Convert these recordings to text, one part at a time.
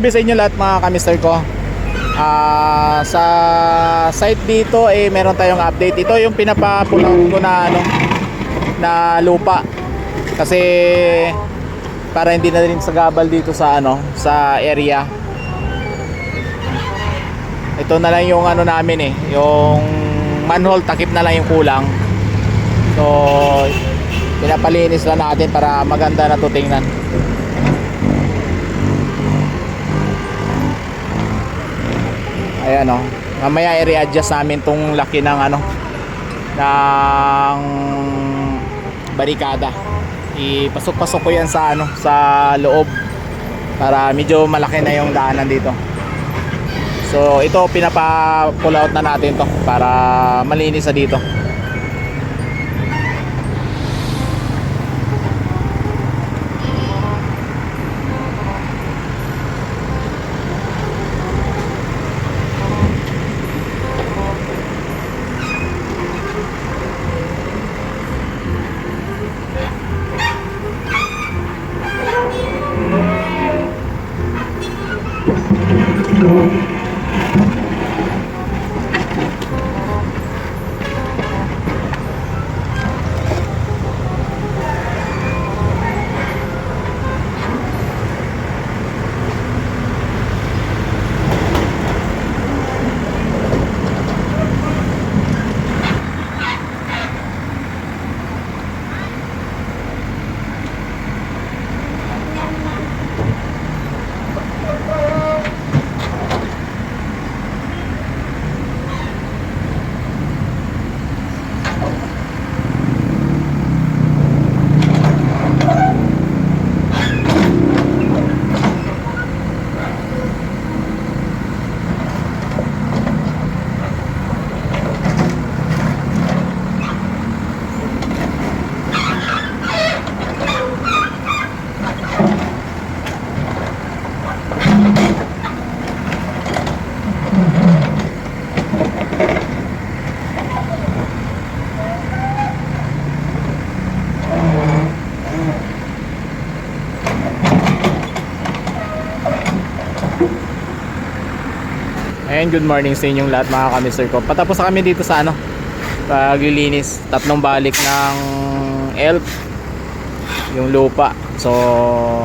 Sabi sa inyo lahat mga kamister ko. Ah, sa site dito eh meron tayong update. Ito yung pinapapulaw ko na ano na lupa. Kasi para hindi na rin sagabal dito sa ano sa area. Ito na lang yung ano namin eh, yung manhole takip na lang yung kulang. So pinapalinis lang natin para maganda na to tingnan. Ayan o. Mamaya i-readjust namin tong laki ng ano ng barikada. Ipasok-pasok ko yan sa ano sa loob para medyo malaki na yung daanan dito. So ito pinapa-pull out na natin to para malinis na dito. Lord. Ayan, good morning sa inyong lahat mga kamister ko. Patapos na kami dito sa ano, paglilinis. Tatlong balik ng elf, yung lupa. So,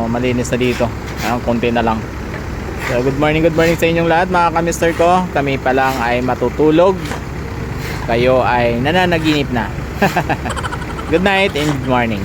malinis na dito. Ang konti na lang. So, good morning, good morning sa inyong lahat mga kamister ko. Kami pa lang ay matutulog. Kayo ay nananaginip na. good night and good morning.